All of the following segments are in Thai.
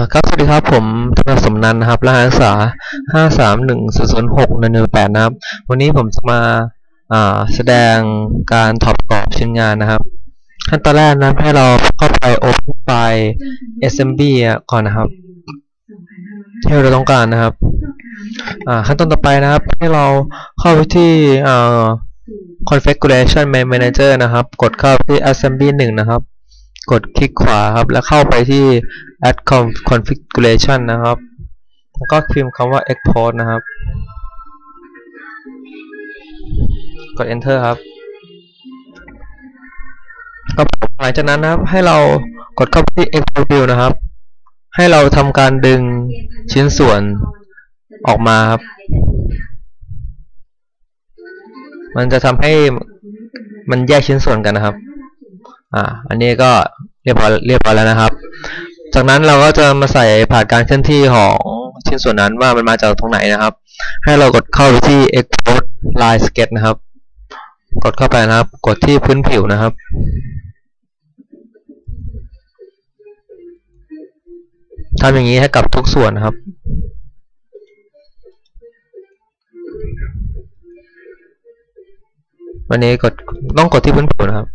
อครับสวัสดีครับผมธนสมนันนะครับรหัสศึกษาห้าสามหนึ่งศูนย์ศูนย์หกหนึ่งหนึ่งแปดนะครับ วันนี้ผมจะมาอ่าแสดงการถอดปรอบชิ้นงานนะครับ ขั้นตอนแรกนะให้เราเข้าไป open file assembly ก่อนนะครับที่เราต้องการนะครับขั้นตอนต่อไปนะครับ ให้เราเข้าไปที่ configuration manager นะครับ กดเข้าที่ assembly หนึ่งนะครับ กดคลิกขวาครับ แล้วเข้าไปที่ add configuration นะครับ แล้วก็พิมพ์คำว่า export นะครับ กด enter ครับครับผมหลังจากนั้นนะครับ ให้เรากดเข้าไปที่ export view นะครับ ให้เราทำการดึงชิ้นส่วนออกมาครับ มันจะทำให้มันแยกชิ้นส่วนกันนะครับ อ่าอันนี้ก็เรียบร้อยเรียบร้อยแล้วนะครับ จากนั้นเราก็จะมาใส่ผ่านการเคลื่อนที่ของชิ้นส่วนนั้นว่ามันมาจากตรงไหนนะครับ ให้เรากดเข้าไปที่ export line sketch นะครับ กดเข้าไปนะครับ กดที่พื้นผิวนะครับทำอย่างนี้ให้กับทุกส่วนนะครับวันนี้กดต้องกดที่พื้นผิวนะครับ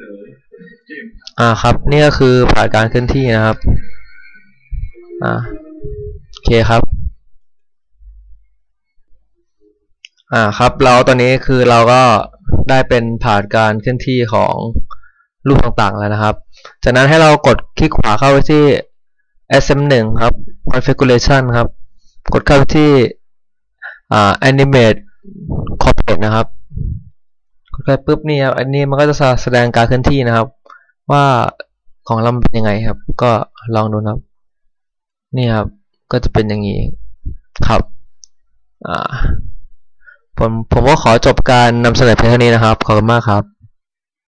นอเจมอ่าครับ นี่ก็คือผ่านการเคลื่อนที่นะครับ อ่าโอเคครับ อ่าครับ เราตอนนี้คือเราก็ได้เป็นผ่านการเคลื่อนที่ของรูปต่างๆแล้วนะครับ จากนั้นให้เรากดคลิกขวาเข้าไปที่ SM1 ครับ configuration ครับ กดเข้าไปที่อ่า animate complete นะครับ ไปปุ๊บนี่ครับอันนี้มันก็จะแสดงการเคลื่อนที่นะครับ ว่าของเราเป็นยังไงครับ ก็ลองดูนะครับ นี่ครับ ก็จะเป็นอย่างนี้ครับผมผมก็ขอจบการนำเสนอเพียงเท่านี้นะครับ ขอบคุณมากครับ